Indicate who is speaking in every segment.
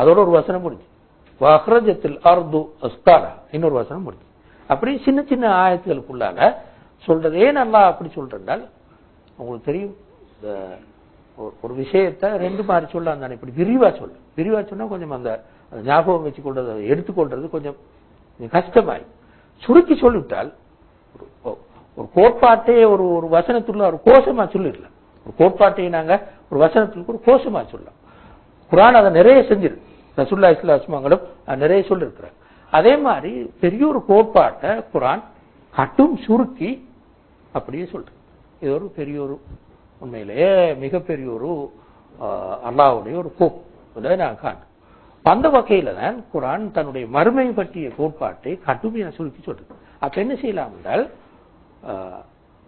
Speaker 1: அதோட ஒரு வசனம் முடிஞ்சு. வஹ்ரஜத்தில் அர்து அஸ்தாரா. இன்னொரு வசனம் முடிஞ்சு. அப்படி சின்ன சின்ன ஆயத்துகளுக்குள்ளால சொல்றது ஏன் நல்லா அப்படி சொல்றால் உங்களுக்கு தெரியும். இந்த ஒரு- ஒரு விஷயத்தை ரெண்டு மாதிரி சொல்ல அந்த இப்படி விரிவா சொல்ல. விரிவா சொன்னா கொஞ்சம் அந்த ஞாபகம் வச்சு கொள்றது அதை எடுத்துக்கொள்றது கொஞ்சம் கஷ்டமாய். சுருக்கி சொல்லிவிட்டால் ஒரு- கோட்பாட்டையே ஒரு ஒரு வசனத்துள்ள ஒரு கோஷமா சொல்லிடலாம். ஒரு கோட்பாட்டையை நாங்க ஒரு வசனத்துக்கு ஒரு கோஷமா சொல்லலாம். குரான் அதை நிறைய செஞ்சிருக்கு. ரசுல்லா இஸ்லாஸ்மாங்களும் நிறைய சொல்லியிருக்கிறார் அதே மாதிரி பெரிய ஒரு கோட்பாட்டை குரான் கட்டும் சுருக்கி அப்படியே சொல்ற இது ஒரு பெரிய ஒரு உண்மையிலேயே மிகப்பெரிய ஒரு அல்லாவுடைய ஒரு கோப். நான் காண்றேன். அந்த வகையில தான் குரான் தன்னுடைய மறுமை பற்றிய கோட்பாட்டை கடுமையாக சுருக்கி சொல்றது அப்ப என்ன செய்யலாம் என்றால் ஆஹ்,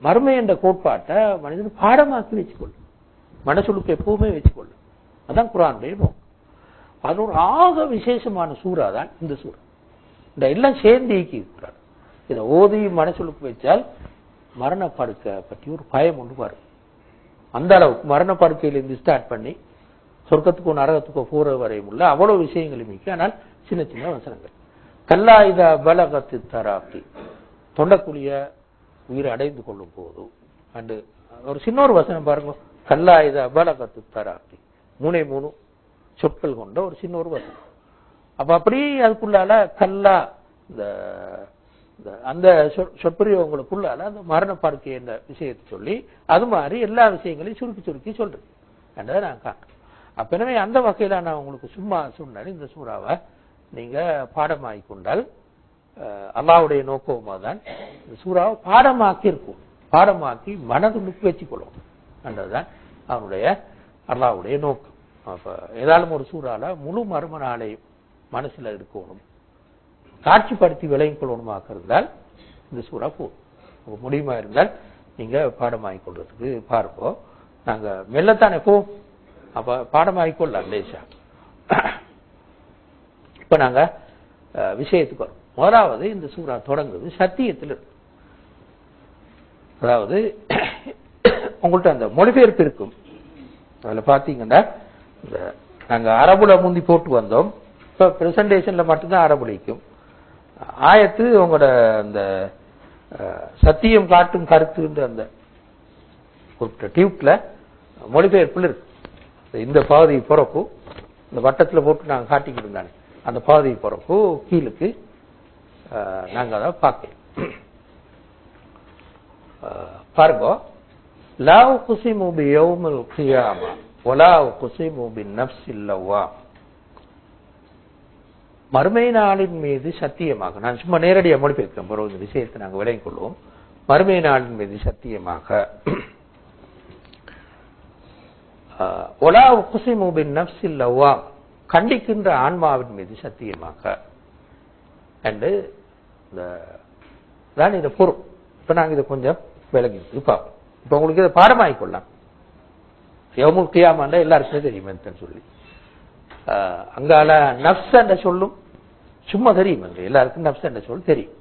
Speaker 1: மறுமை என்ற கோட்பாட்டை மனிதன் பாடமாக்கி வச்சுக்கொள்ளும். மனசுழுக்கு எப்பவுமே வச்சுக்கொள்ளும். அதான் குரானுடைய நோக்கம். அது ஒரு ஆக விசேஷமான சூறா தான் இந்த சூறா. இந்த எல்லாம் சேர்ந்து இயக்கி இருக்கிறார் இதை ஓதி மனசுழுக்கு வச்சால் மரண படுக்கை பற்றி ஒரு பயம் ஒன்று வரும். அந்த அளவுக்கு மரண படுக்கையிலிருந்து ஸ்டார்ட் பண்ணி சொர்க்கத்துக்கோ நரகத்துக்கோ போற வரையும் உள்ள அவ்வளவு விஷயங்களும் மிக்க ஆனால் சின்ன சின்ன வசனங்கள் கல்லா இத பலகத்து தராப்பி தொண்டக்குழிய உயிர் அடைந்து கொள்ளும் போது அண்டு ஒரு சின்ன ஒரு வசனம் பாருங்க. கல்லா இத பலகத்து தராப்பி மூணே மூணு. சொற்கள் கொண்ட ஒரு சின்ன ஒரு வசனம். அப்ப அப்படி அதுக்குள்ளால கல்லா இந்த அந்த சொற்- அந்த மரண பார்க்கை என்ற விஷயத்தை சொல்லி அது மாதிரி எல்லா விஷயங்களையும் சுருக்கி சுருக்கி சொல்றது. என்றதை நான் காட்டுறேன் அப்ப எனவே அந்த வகையில நான் உங்களுக்கு சும்மா சொன்னேன் இந்த சூறாவை நீங்க பாடமாக்கி கொண்டால் அல்லாவுடைய நோக்கமாக தான் இந்த சூறாவை பாடமாக்கி இருக்கும். பாடமாக்கி மனதுக்கு வச்சுக்கொள்ளும் என்றதுதான் அவனுடைய அல்லாஹ்வுடைய நோக்கம். அப்போ ஏதாலும் ஒரு சூறால முழு மர்ம நாளையும் மனசுல இருக்கணும். காட்சிப்படுத்தி விளையும் கொள்ளணுமாக இருந்தால் இந்த சூறா போதும் முடியுமா இருந்தால் நீங்க பாடமாகிக் கொள்றதுக்கு பார்ப்போம் நாங்க மெல்லத்தானே போ. அப்ப பாடமாகிக் கொள்ளலாம் லேசா. இப்ப நாங்க விஷயத்துக்கு வரும். முதலாவது இந்த சூறா தொடங்குது சத்தியத்தில் அதாவது உங்கள்கிட்ட அந்த மொழிபெயர்ப்பு இருக்கும். அதில் பார்த்தீங்கன்னா இந்த அரபுல முந்தி போட்டு வந்தோம். இப்போ ப்ரெசன்டேஷனில் மட்டும்தான் அரபுலிக்கும் ஆயத்து உங்களோட அந்த சத்தியம் காட்டும் கருத்துன்ற அந்த குறிப்பிட்ட டியூப்ல மொழிபெயர்ப்பில் இருக்கு. இந்த பகுதி பிறப்பு இந்த வட்டத்தில் போட்டு நாங்கள் காட்டிக்கிட்டு இருந்தானே அந்த பகுதி பிறப்பு கீழுக்கு நாங்கள் அதை பார்க்கலாம் பாருங்க. லவ் உக்ஸிமு பியௌமில் கியாமா. ஒலா குசிபு பின் நப்சில்லவா மறுமை நாளின் மீது சத்தியமாக நான் சும்மா நேரடியாக மொழிபெயர்க்கிறேன் பிறகு இந்த விஷயத்தை நாங்கள் விளங்கிக் கொள்வோம். மறுமை நாளின் மீது சத்தியமாக ஆஹ், ஒலா உக்ஸிமு பின்னஃப்ஸில் லவ்வாமா கண்டிக்கின்ற ஆன்மாவின் மீது சத்தியமாக. அண்டு இந்த தான் இதை பொருள். இப்ப நாங்க இதை கொஞ்சம் விளங்கி இப்போ இப்ப உங்களுக்கு இதை பாடமாகிக் கொள்ளலாம் யவுமுல் கியாமாண்டா எல்லாருக்குமே தெரியும் என்னன்னு சொல்லி. ஆஹ் அங்கால நப்ஸ் என்ற சொல்லும் சும்மா தெரியும் என்று எல்லாருக்கும் நப்ஸ் என்ற சொல் தெரியும்.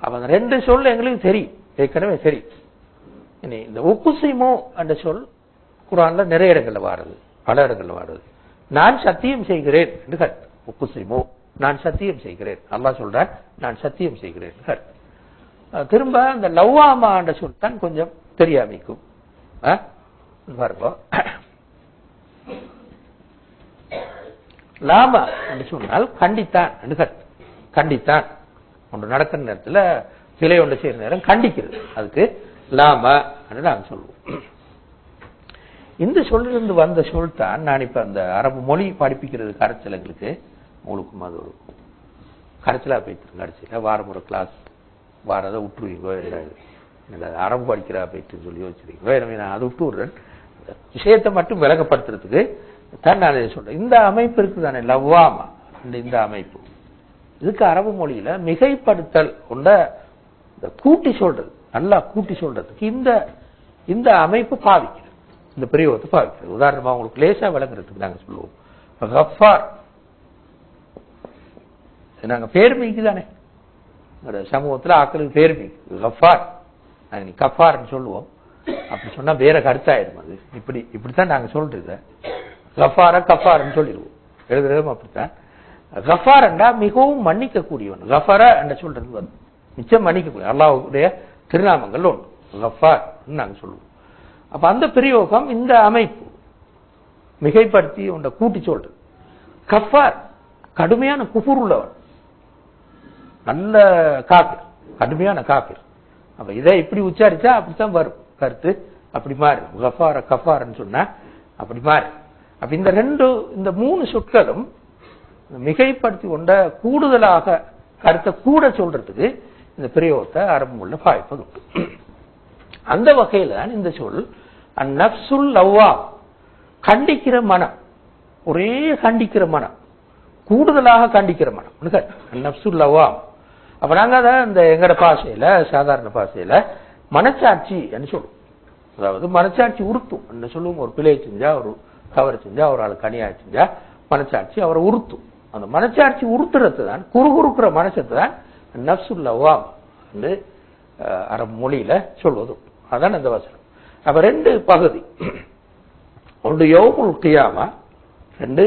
Speaker 1: அவன் ரெண்டு சொல் எங்களுக்கு தெரியும். ஏற்கனவே தெரியும். இனி இந்த உப்புசிமோ என்ற சொல் குரான்ல நிறைய இடங்கள்ல வாடுது பல இடங்கள்ல வாடுது நான் சத்தியம் செய்கிறேன் என்று கட் உப்புசிமோ நான் சத்தியம் செய்கிறேன். அல்லா சொல்றான் நான் சத்தியம் செய்கிறேன் கட் திரும்ப அந்த லவ்வாமா என்ற சொல் தான் கொஞ்சம் தெரியாமிக்கும். ஆ பாருங்க லாமா என்று சொன்னால் கண்டித்தான் என்று கண்டித்தான். ஒன்று நடக்கிற நேரத்துல சிலை ஒன்று செய்யற நேரம் கண்டிக்கிறது. அதுக்கு லாமா என்று நாங்கள் சொல்லுவோம் இந்த சொல்லிருந்து வந்த சொல் தான் நான் இப்ப அந்த அரபு மொழி படிப்பிக்கிறது கரைச்சலங்களுக்கு உங்களுக்கும் அது. ஒரு கரைச்சலா போயிட்டு கடைசியில் வாரம் ஒரு கிளாஸ் வாரதை விட்டுருவீங்க இல்லை அரபு படிக்கிறா போயிட்டு சொல்லி வச்சிருக்கீங்க எனவே நான் அதை விட்டு விடுறேன். விஷயத்தை மட்டும் விளக்கப்படுத்துறதுக்கு தான் நான் இதை சொல்றேன். இந்த அமைப்பு இருக்குதானே? லவ்வாமா? இந்த இந்த அமைப்பு. இதுக்கு அரபு மொழியில மிகைப்படுத்தல் கொண்ட இந்த கூட்டி சொல்றது நல்லா கூட்டி சொல்றதுக்கு இந்த இந்த அமைப்பு பாவிக்கிறது. இந்த பிரயோகத்தை பாவிக்கிறது. உதாரணமா உங்களுக்கு லேசா விளங்குறதுக்கு நாங்க சொல்லுவோம். கஃபார். நாங்க பேர்மிக்கு தானே சமூகத்தில் சமூகத்துல ஆக்களுக்கு பேர்மை கஃபார். நீ கஃபார்னு சொல்லுவோம். அப்படி சொன்னா வேற கருத்தாயிடும் அது. இப்படி இப்படித்தான் நாங்க சொல்றது. கஃபார கஃபாரன்னு சொல்லிடுவோம். எழுதுறதும் அப்படித்தான். கஃபாரண்டா மிகவும் மன்னிக்க கூடியவன் கஃபார என்ற சொல்றது வந்து மிச்சம் மன்னிக்கக்கூடிய அல்லாவுடைய திருநாமங்கள் ஒன்று. கஃபார் நாங்க சொல்லுவோம். அப்ப அந்த பிரயோகம் இந்த அமைப்பு மிகைப்படுத்தி உண்ட கூட்டி சொல்றது. கஃபார் கடுமையான குஃபுர் உள்ளவன். நல்ல காபிர் கடுமையான காபிர். அப்ப இதை இப்படி உச்சாரிச்சா அப்படித்தான் வரும். கருத்து அப்படி மாறு. கஃபார கஃபார்னு சொன்னா அப்படி மாறு. அப்ப இந்த ரெண்டு இந்த மூணு சொற்களும் மிகைப்படுத்தி கொண்ட கூடுதலாக கருத்தை கூட சொல்றதுக்கு இந்த பிரயோகத்தை அரபுள்ள பாய்ப்பது உண்டு. அந்த வகையில தான் இந்த சொல் நப்சுல் லவ்வா கண்டிக்கிற மனம். ஒரே கண்டிக்கிற மனம். கூடுதலாக கண்டிக்கிற மனம். நப்சுல் லவ்வா அப்ப நாங்க அதை இந்த எங்கட பாஷையில சாதாரண பாஷையில மனச்சாட்சி என்று சொல்லும் அதாவது மனச்சாட்சி உறுத்தும். என்ன சொல்லுவோம்? ஒரு பிழையை செஞ்சா ஒரு தவறு செஞ்சா ஒரு ஆள் கனியாக செஞ்சா மனச்சாட்சி அவரை உறுத்தும். அந்த மனச்சாட்சி உறுத்துறது தான் குறுகுறுக்கிற மனசத்தை தான் நப்சுல் ஓம் என்று அஹ், அரபு மொழியில சொல்வது. அதான் அந்த வசனம். அப்ப ரெண்டு பகுதி. ஒன்று யோகுல் கியாமா ரெண்டு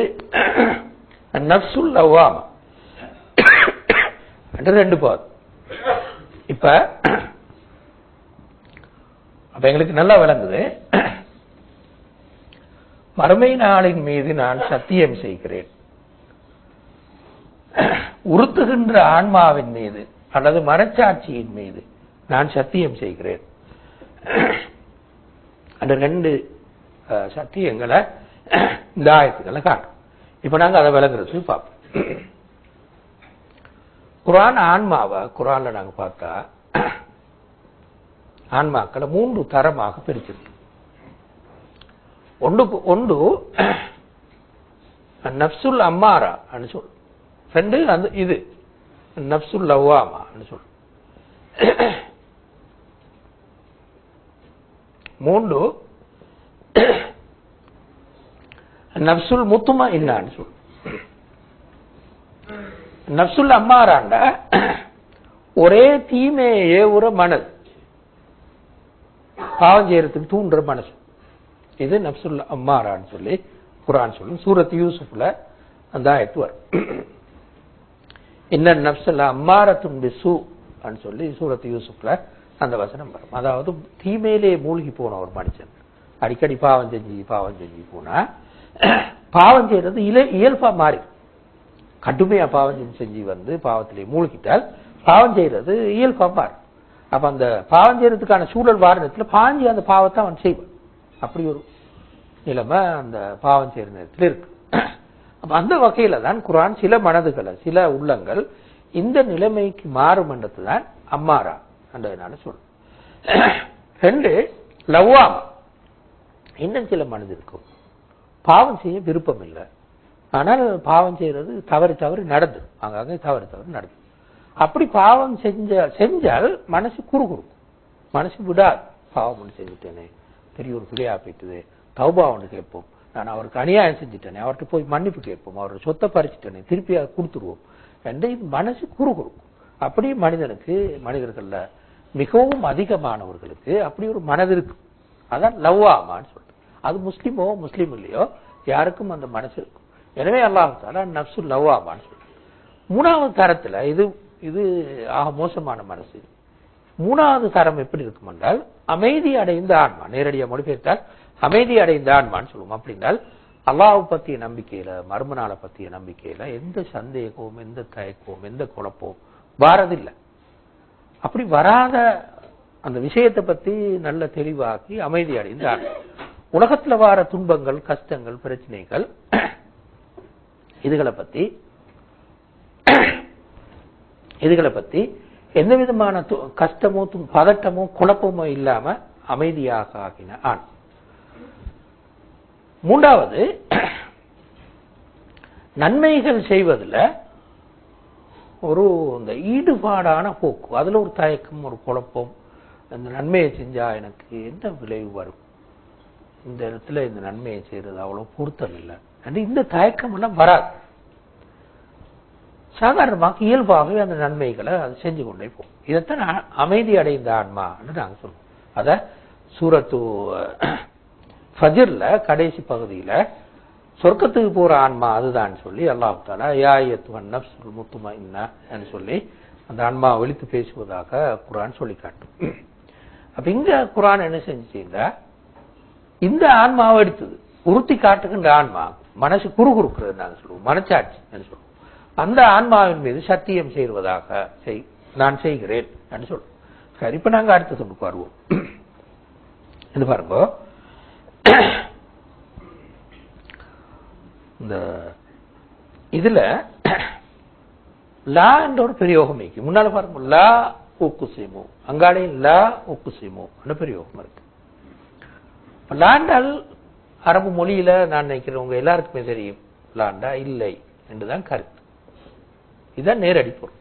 Speaker 1: நப்சுல் லவ்வாமா ரெண்டு பகுதி. இப்ப அப்ப எங்களுக்கு நல்லா விளங்குது. மறுமை நாளின் மீது நான் சத்தியம் செய்கிறேன். உறுத்துகின்ற ஆன்மாவின் மீது அல்லது மனச்சாட்சியின் மீது நான் சத்தியம் செய்கிறேன். அந்த ரெண்டு சத்தியங்களை இந்த ஆயத்துக்களை காட்டும். இப்ப நாங்க அதை விளங்குறதுக்கு பார்ப்போம். குரான் ஆன்மாவை குரான்ல நாங்க பார்த்தா ஆன்மாக்களை மூன்று தரமாக பிரிச்சிருக்கு. ஒன்று ஒன்று நப்சுல் அம்மாரா சொல். ரெண்டு அந்த இது. நப்சுல் லவ்வாமா சொல். மூன்று நப்சுல் முத்துமா இன்னான்னு சொல். நப்சுல் அம்மாராண்ட ஒரே தீமையே ஏவுற மனது. பாவம் செய்யறதுக்கு தூண்டுற மனசு. இது நப்சுல் அம்மாரான்னு சொல்லி குரான் சொல்லும். சூரத் யூசுப்ல அந்த ஆயத்து வரும். இன்ன நப்சுல்ல அம்மாரத்தும் பிசு சொல்லி சூரத் யூசுப்ல அந்த வசனம் வரும். அதாவது தீமையிலே மூழ்கி போன ஒரு மனுஷன். அடிக்கடி பாவம் செஞ்சு பாவம் செஞ்சு போனா பாவம் செய்யறது இல- இயல்பா மாறி. கடுமையா பாவம் செஞ்சு செஞ்சு வந்து பாவத்திலே மூழ்கிட்டால் பாவம் செய்யறது இயல்பா மாறும் அப்ப அந்த பாவம் செய்யறதுக்கான சூழல் வாரணத்துல பாஞ்சி அந்த பாவத்தை அவன் செய்வான். அப்படி ஒரு நிலைமை அந்த பாவம் செய்யற நேரத்தில் இருக்கு. அப்ப அந்த வகையில தான் குரான் சில மனதுகளை சில உள்ளங்கள் இந்த நிலைமைக்கு மாறும் என்றது தான் அம்மாரா என்றதுனால சொல்லும் ரெண்டு லவ்வாமா. இன்னும் சில மனது இருக்கும் பாவம் செய்ய விருப்பம் இல்லை. ஆனால் பாவம் செய்யறது தவறு தவறு நடந்து. அங்கங்கே தவறு தவறு நடந்து. அப்படி பாவம் செஞ்ச செஞ்சால் மனசு குறுகுறுக்கும் மனசு விடாது. பாவம் ஒன்று செஞ்சுட்டேனே பெரிய ஒரு பிள்ளையா போயிட்டுது. தௌபா ஒன்று கேட்போம். நான் அவருக்கு அநியாயம் செஞ்சுட்டேனே அவர்கிட்ட போய் மன்னிப்பு கேட்போம். அவர் சொத்தை பறிச்சுட்டேனே திருப்பி அதை கொடுத்துருவோம். என்று இது மனசு குறுகுறுக்கும் அப்படி மனிதனுக்கு மனிதர்கள்ல மிகவும் அதிகமானவர்களுக்கு அப்படி ஒரு மனது இருக்கு. அதான் லவ்வாமான்னு சொல்றேன். அது முஸ்லீமோ முஸ்லீம் இல்லையோ யாருக்கும் அந்த மனசு இருக்கும். எனவே அல்லாஹ் தாலா நப்சு லவ்வாமான்னு சொல்றேன். மூணாவது தரத்துல இது இது ஆக மோசமான மனசு. மூணாவது தரம் எப்படி இருக்கும் என்றால் அமைதி அடைந்த ஆன்மா நேரடியாக மொழிபெயர்த்தால் அமைதி அடைந்த ஆன்மான்னு சொல்லுவோம். அப்படின்னால் அல்லாஹ் பற்றிய நம்பிக்கையில மர்மநாளை பற்றிய நம்பிக்கையில எந்த சந்தேகமும் எந்த தயக்கமும் எந்த குழப்பமும் வாரதில்லை. அப்படி வராத அந்த விஷயத்தை பத்தி நல்ல தெளிவாக்கி அமைதி அடைந்த ஆன்மா. உலகத்துல வார துன்பங்கள் கஷ்டங்கள் பிரச்சனைகள் இதுகளை பத்தி இதுகளை பத்தி எந்த விதமான கஷ்டமோ பதட்டமோ குழப்பமோ இல்லாம அமைதியாக ஆகின ஆண். மூன்றாவது நன்மைகள் செய்வதில் ஒரு இந்த ஈடுபாடான போக்கு அதுல ஒரு தயக்கம் ஒரு குழப்பம் இந்த நன்மையை செஞ்சா எனக்கு என்ன விளைவு வரும்? இந்த இடத்துல இந்த நன்மையை செய்யறது அவ்வளவு பொருத்தம் இல்லை அது இந்த தயக்கம் எல்லாம் வராது. சாதாரணமாக இயல்பாகவே அந்த நன்மைகளை அது செஞ்சு கொண்டே போகும். இதைத்தான் அமைதி அடைந்த ஆன்மான்னு நாங்க சொல்லுவோம் அதை சூரத்து ஃபஜிரில் கடைசி பகுதியில சொர்க்கத்துக்கு போகிற ஆன்மா அதுதான் சொல்லி அல்லாஹ் தாலா யாயத்துவன் நப்சுல் முத்துமா என்று சொல்லி அந்த ஆன்மா ஒழித்து பேசுவதாக குரான் சொல்லி காட்டும். அப்ப இங்க குரான் என்ன செஞ்சுச்சுன்னா இந்த ஆன்மாவை எடுத்தது. உறுத்தி காட்டுகின்ற ஆன்மா மனசு குறுகுறுக்கிறது நாங்க சொல்லுவோம். மனச்சாட்சி என்று சொல்லுவோம். அந்த ஆன்மாவின் மீது சத்தியம் செய்வதாக செய் நான் செய்கிறேன் என்று சொல்லுவோம் சரி இப்ப நாங்க அடுத்த துண்டுக்கு வருவோம். இது பாருங்க. இந்த இதுல லா என்ற ஒரு பிரயோகம் இருக்கு. முன்னால பாருங்க லா உக்குசிமு அங்காலையும் லா உக்குசிமு என்ற பிரயோகம் இருக்கு. லாண்டால் அரபு மொழியில நான் நினைக்கிறவங்க எல்லாருக்குமே தெரியும். லாண்டா இல்லை என்றுதான் கருத்து. இதுதான் நேரடி பொருள்.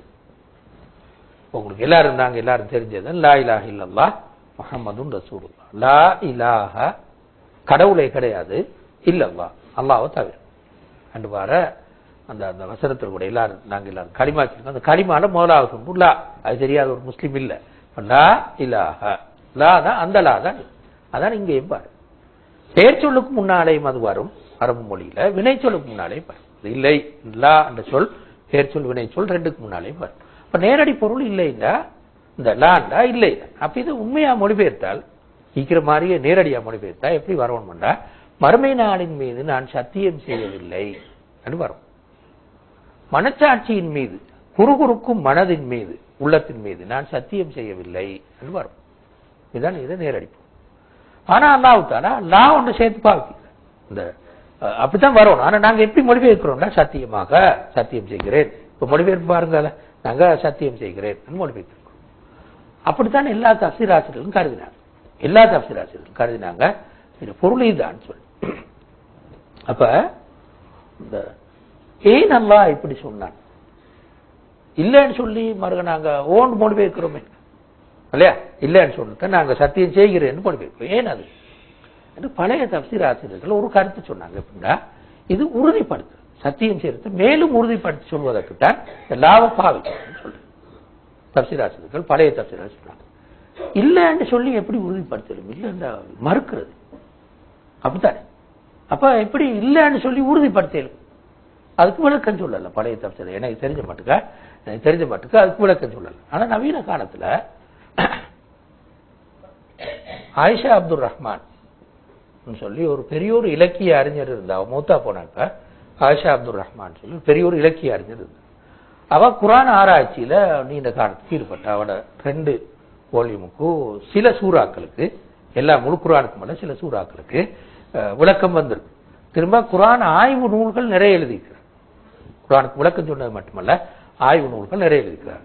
Speaker 1: உங்களுக்கு எல்லாரும் நாங்க எல்லாரும் தெரிஞ்சது லா இலாஹ இல்லல்லா முஹம்மதுன் ரசூலுல்லா லா இலாக கடவுளே கிடையாது இல்லல்லா அல்லாவை தவிர. அண்டு வார அந்த அந்த வசனத்தில் கூட எல்லாரும் நாங்க எல்லாரும் களிமா வச்சிருக்கோம். அந்த களிமான முதலாவது சொன்னோம் லா. அது தெரியாத ஒரு முஸ்லீம் இல்ல. லா இலாக லா தான் அந்த லா தான். அதான் இங்கேயும் பாரு. பெயர் சொல்லுக்கு முன்னாலேயும் அது வரும் அரபு மொழியில. வினை சொல்லுக்கு முன்னாலேயும் வரும். இல்லை. லா என்ற சொல் பெயர் வினைச்சொல் வினை சொல் ரெண்டுக்கு முன்னாலேயும் வரும். இப்போ நேரடி பொருள் இல்லைன்னா இந்த லாண்டா இல்லை. அப்ப இது உண்மையா மொழிபெயர்த்தால் ஈக்கிற மாதிரியே நேரடியா மொழிபெயர்த்தா எப்படி வரணும்னா மறுமை நாளின் மீது நான் சத்தியம் செய்யவில்லை என்று வரும். மனச்சாட்சியின் மீது குறுகுறுக்கும் மனதின் மீது உள்ளத்தின் மீது நான் சத்தியம் செய்யவில்லை என்று வரும். இதுதான் இதை நேரடி பொருள். ஆனா அல்லாவுத்தானா லா ஒன்று சேர்த்து பாவிக்கல இந்த அப்படித்தான் வரணும் ஆனா நாங்க எப்படி மொழிபெயர்க்கிறோம்னா சத்தியமாக சத்தியம் செய்கிறேன். இப்ப மொழிபெயர்ப்பு பாருங்க நாங்க சத்தியம் செய்கிறேன் என்று மொழிபெயர்க்கிறோம் அப்படித்தான் எல்லா தப்சிராசிரியர்களும் கருதினாங்க. எல்லா தப்சிராசிரியர்களும் கருதினாங்க. இது பொருள் இதுதான் சொல்லி. அப்ப இந்த ஏன் நல்லா இப்படி சொன்னான்? இல்லைன்னு சொல்லி மறுக நாங்க ஓன் மொழிபெயர்க்கிறோமே. இல்லையா? இல்லைன்னு சொல்லிட்டு நாங்க சத்தியம் செய்கிறேன்னு மொழிபெயர்க்கிறோம். ஏன் அது? என்று பழைய தப்சீர் ஆசிரியர்கள் ஒரு கருத்து சொன்னாங்க எப்படின்னா இது உறுதிப்படுத்து சத்தியம் சேர்த்து மேலும் உறுதிப்படுத்தி சொல்வதற்கு தான் இந்த லாப சொல்றேன் தப்சீராசிரியர்கள் தப்சீர் ஆசிரியர்கள் பழைய தப்சீர் சொல்றாங்க இல்லைன்னு சொல்லி எப்படி உறுதிப்படுத்தலும்? இல்லைன்னா மறுக்கிறது. அப்படித்தானே? அப்ப எப்படி இல்லைன்னு சொல்லி உறுதிப்படுத்தலும்? அதுக்கு விளக்கம் சொல்லல பழைய தப்சீர். எனக்கு தெரிஞ்ச மட்டுக்க? எனக்கு தெரிஞ்ச மட்டுக்கு அதுக்கு விளக்கம் சொல்லல. ஆனா நவீன காலத்துல ஆயிஷா அப்துல் ரஹ்மான் சொல்லி ஒரு பெரிய ஒரு இலக்கிய அறிஞர் இருந்தா அவ மூத்தா போனாக்க ஆஷா அப்துல் ரஹ்மான் சொல்லி பெரிய ஒரு இலக்கிய அறிஞர் இருந்தா அவ குரான் ஆராய்ச்சியில நீண்ட காலத்துக்கு ஈடுபட்ட. அவட ரெண்டு வால்யூமுக்கு சில சூறாக்களுக்கு எல்லா முழு குரானுக்கு மேல சில சூறாக்களுக்கு விளக்கம் வந்திருக்கு. திரும்ப குரான் ஆய்வு நூல்கள் நிறைய எழுதியிருக்கிறார். குரானுக்கு விளக்கம் சொன்னது மட்டுமல்ல ஆய்வு நூல்கள் நிறைய எழுதியிருக்கிறார்.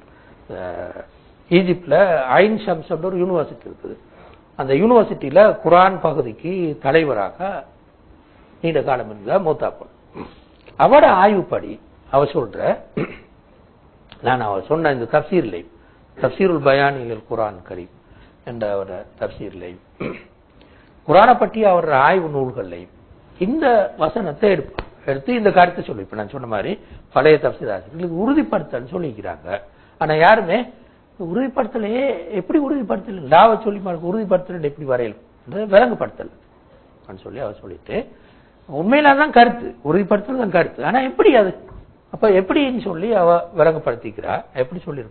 Speaker 1: ஈஜிப்டில் ஐன் ஷம்ஸ் ஒரு யூனிவர்சிட்டி இருக்குது. அந்த யூனிவர்சிட்டியில குரான் பகுதிக்கு தலைவராக நீண்ட காலம் இருந்த மூத்தாப்பன் அவட ஆய்வுப்படி அவ சொல்ற நான் அவ சொன்ன இந்த தப்சீர்லை தப்சீருல் பயானியில் குரான் கரீம் என்ற அவர தப்சீர்லை குரானை பற்றி அவர் ஆய்வு நூல்கள்லையும் இந்த வசனத்தை எடுப்பார் எடுத்து இந்த கருத்தை சொல்லி. இப்ப நான் சொன்ன மாதிரி பழைய தப்சீராசிரியர்கள் உறுதிப்படுத்தன்னு சொல்லிக்கிறாங்க. ஆனா யாருமே உறுதிப்படுத்தலையே எப்படி உறுதிப்படுத்தல்? லாவை சொல்லி உறுதிப்படுத்தல் எப்படி வரையலும்? விலங்குப்படுத்தல் அப்படின்னு சொல்லி அவர் சொல்லிட்டு உண்மையில தான் கருத்து. உறுதிப்படுத்தல் தான் கருத்து. ஆனா எப்படி அது? அப்ப எப்படின்னு சொல்லி அவ விலங்குப்படுத்திக்கிறா எப்படி சொல்லி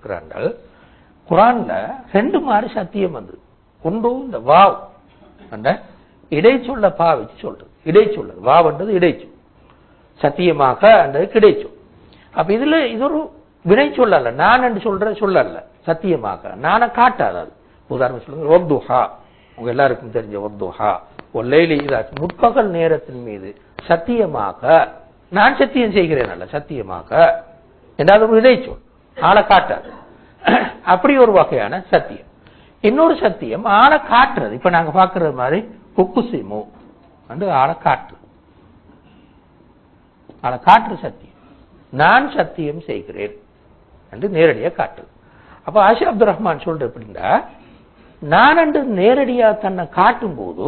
Speaker 1: குரான்ல ரெண்டு மாதிரி சத்தியம் வந்து ஒன்றும் இந்த வாவ் அந்த இடைச்சொல்ல பாவிச்சு சொல்றது. இடைச்சொல்லது வாவன்றது இடைச்சொல். சத்தியமாக அந்த கிடைச்சொல். அப்ப இதுல இது ஒரு வினை சொல்லல. நான் என்று சொல்ற சொல்லல. சத்தியமாக. நான காட்டாது அது. உதாரணம் சொல்லுங்க. ஒப்துஹா உங்க எல்லாருக்கும் தெரிஞ்ச ஒப்துஹா ஒல்லைலி இதாச்சு. முற்பகல் நேரத்தின் மீது சத்தியமாக நான் சத்தியம் செய்கிறேன் அல்ல சத்தியமாக. என்றால் ஒரு இடைச்சொல் ஆளை காட்டாது. அப்படி ஒரு வகையான சத்தியம். இன்னொரு சத்தியம் ஆளை காட்டுறது. இப்ப நாங்க பாக்குறது மாதிரி குக்குசிமு வந்து ஆளை காட்டு ஆளை காட்டுற சத்தியம். நான் சத்தியம் செய்கிறேன். என்று நேரடியாக காட்டுது அப்போ ஆஷா அப்துல் ரஹ்மான் சொல்ற எப்படின்னா நான் என்று நேரடியாக தன்னை காட்டும் போது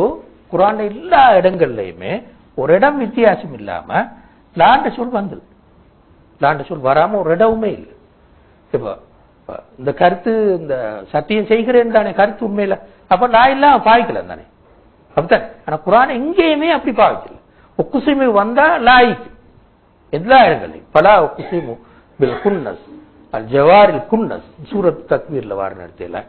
Speaker 1: குரான் எல்லா இடங்கள்லையுமே ஒரு இடம் வித்தியாசம் இல்லாம லாண்ட சொல் வந்தது. லாண்ட சொல் வராம ஒரு இடமுமே இல்லை. இப்போ இந்த கருத்து இந்த சத்தியம் செய்கிறேன் தானே கருத்து உண்மையில. அப்ப நான் எல்லாம் பாய்க்கல தானே. அப்படித்தானே. ஆனா குரான் எங்கேயுமே அப்படி பாவிக்கல. உக்குசிமு வந்தா லாய்க்கு. எல்லா இடங்களையும் பலா ஒக்குசிமு பில் குன்னஸ். ஜவாரில் குன்னஸ். சூரத் தக்வீர்ல வார நேரத்தில்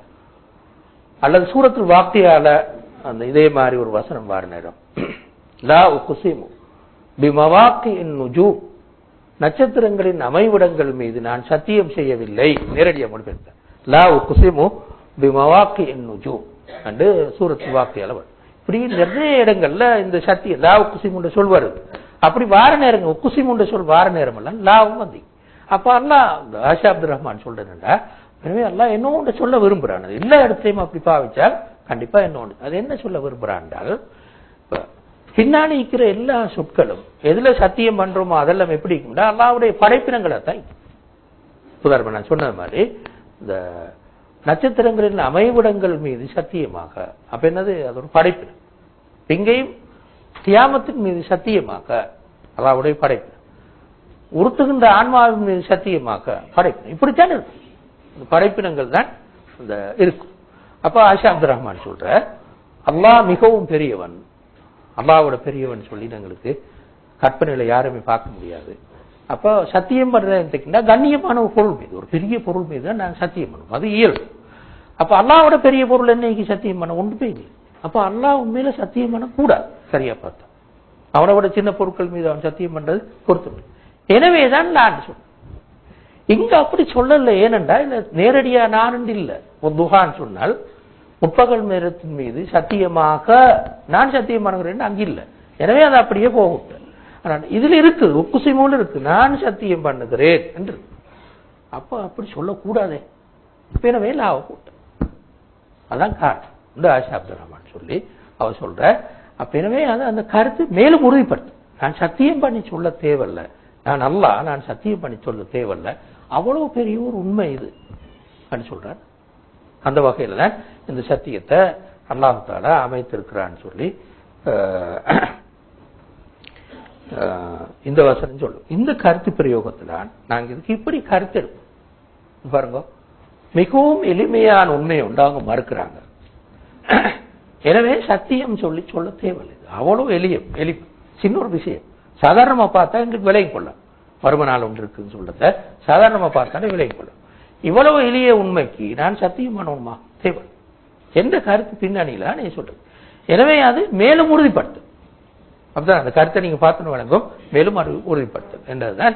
Speaker 1: அல்லது சூரத்தில் வாக்தியால அந்த இதே மாதிரி ஒரு வசனம் வார நேரம். லா உக்குசிமு பிமவாக்கி நுஜூம். நட்சத்திரங்களின் அமைவிடங்கள் மீது நான் சத்தியம் செய்யவில்லை. நேரடியாக மொழிபெயர்த்தேன் லா உக்குசிமு பிமவாக்கி நுஜூம். அண்டு சூரத் வாக்தியால அளவு இப்படி நிறைய இடங்கள்ல இந்த சத்தியம் லா உக்குசிமுன்ற சொல் வருது. அப்படி வார நேரங்கள் உக்குசிமுன்ற சொல் வார நேரம் எல்லாம் லாவும் வந்து அப்போ அல்லாஹ் இந்த ஆஷா அப்துல் ரஹ்மான் சொல்றதுண்டா எனவே அல்லாஹ் என்ன ஒன்று சொல்ல விரும்புகிறான் எல்லா இடத்தையும் அப்படி பாவிச்சால் கண்டிப்பாக என்ன ஒன்று? அது என்ன சொல்ல விரும்புகிறான் என்றால் பின்னாடி இருக்கிற எல்லா சொற்களும் எதுல சத்தியம் பண்றோமோ அதெல்லாம் எப்படி இருக்கும்னா அல்லாவுடைய படைப்பினங்களை தான் உதாரணம் நான் சொன்னது மாதிரி இந்த நட்சத்திரங்களின் அமைவிடங்கள் மீது சத்தியமாக அப்ப என்னது? அது ஒரு படைப்பினம் இங்கேயும் தியாமத்தின் மீது சத்தியமாக அல்லாவுடைய படைப்பு. உறுத்துகின்ற ஆன்மாவின் மீது சத்தியமாக படைப்பினம். இப்படித்தான் இருக்கும். படைப்பினங்கள் தான் இந்த இருக்கும். அப்ப ஆஷா அப்து ரஹ்மான் சொல்ற அல்லாஹ் மிகவும் பெரியவன். அல்லாவோட பெரியவன் சொல்லி எங்களுக்கு கற்பனையில யாருமே பார்க்க முடியாது. அப்ப சத்தியம் பண்றதுன்னா கண்ணியமான ஒரு பொருள் மீது ஒரு பெரிய பொருள் மீது தான் நாங்கள் சத்தியம் பண்ணுவோம். அது இயல்பு. அப்ப அல்லாவோட பெரிய பொருள் என்னைக்கு சத்தியம் பண்ண ஒன்றுமே இல்லை. அப்ப அல்லா உண்மையில சத்தியம் பண்ண கூடாது சரியா பார்த்தா. அவனை விட சின்ன பொருட்கள் மீது அவன் சத்தியம் பண்றது பொறுத்து எனவேதான் நான் சொன்னேன். இங்க அப்படி சொல்லல ஏனென்றா இல்ல நேரடியா நான் இல்லை. ஒரு துகான் சொன்னால் முற்பகல் நேரத்தின் மீது சத்தியமாக நான் சத்தியம் பண்ணுகிறேன் அங்க இல்லை. எனவே அது அப்படியே போகும் ஆனால் இதுல இருக்கு உக்குசிமோல இருக்கு. நான் சத்தியம் பண்ணுகிறேன் என்று. அப்ப அப்படி சொல்லக்கூடாதே. எனவே லாவ கூட்டம் அதான் காரணம். இந்த ஆஷா அப்துல் ரஹ்மான் சொல்லி அவர் சொல்ற அப்ப எனவே அது அந்த கருத்து மேலும் உறுதிப்படுத்தும். நான் சத்தியம் பண்ணி சொல்ல தேவையில்ல. நான் அல்லா நான் சத்தியம் பண்ணி சொல்ல தேவையில்ல. அவ்வளவு பெரிய ஒரு உண்மை இது. அப்படின்னு சொல்றார். அந்த வகையில தான் இந்த சத்தியத்தை அல்லாஹு அமைத்திருக்கிறான்னு சொல்லி இந்த வசனம் சொல்லும். இந்த கருத்து பிரயோகத்தில் நாங்கள் இதுக்கு இப்படி கருத்து எடுப்போம். பாருங்க. மிகவும் எளிமையான உண்மையை உண்டாங்க மறுக்கிறாங்க. எனவே சத்தியம் சொல்லி சொல்ல தேவையில்லை. அவ்வளோ எளிய எளி சின்ன ஒரு விஷயம். சாதாரணமாக பார்த்தா எங்களுக்கு விலகி கொள்ளலாம் மறுமநாள் ஒன்று இருக்குன்னு சொல்றத சாதாரணமாக பார்த்தாலே விலை கொள்ளும் இவ்வளவு எளிய உண்மைக்கு நான் சத்தியம் தேவன். எந்த கருத்து பின்னணியில நீ சொல்றது? எனவே அது மேலும் உறுதிப்படுத்தும். அப்படிதான் அந்த கருத்தை நீங்க பார்த்துன்னு வழங்கும். மேலும் அது உறுதிப்படுத்தும். என்றதுதான்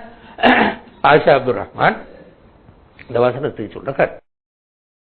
Speaker 1: ஆயிஷா அப்துல் ரஹ்மான் இந்த வசனத்தை சொல்ற கருத்து.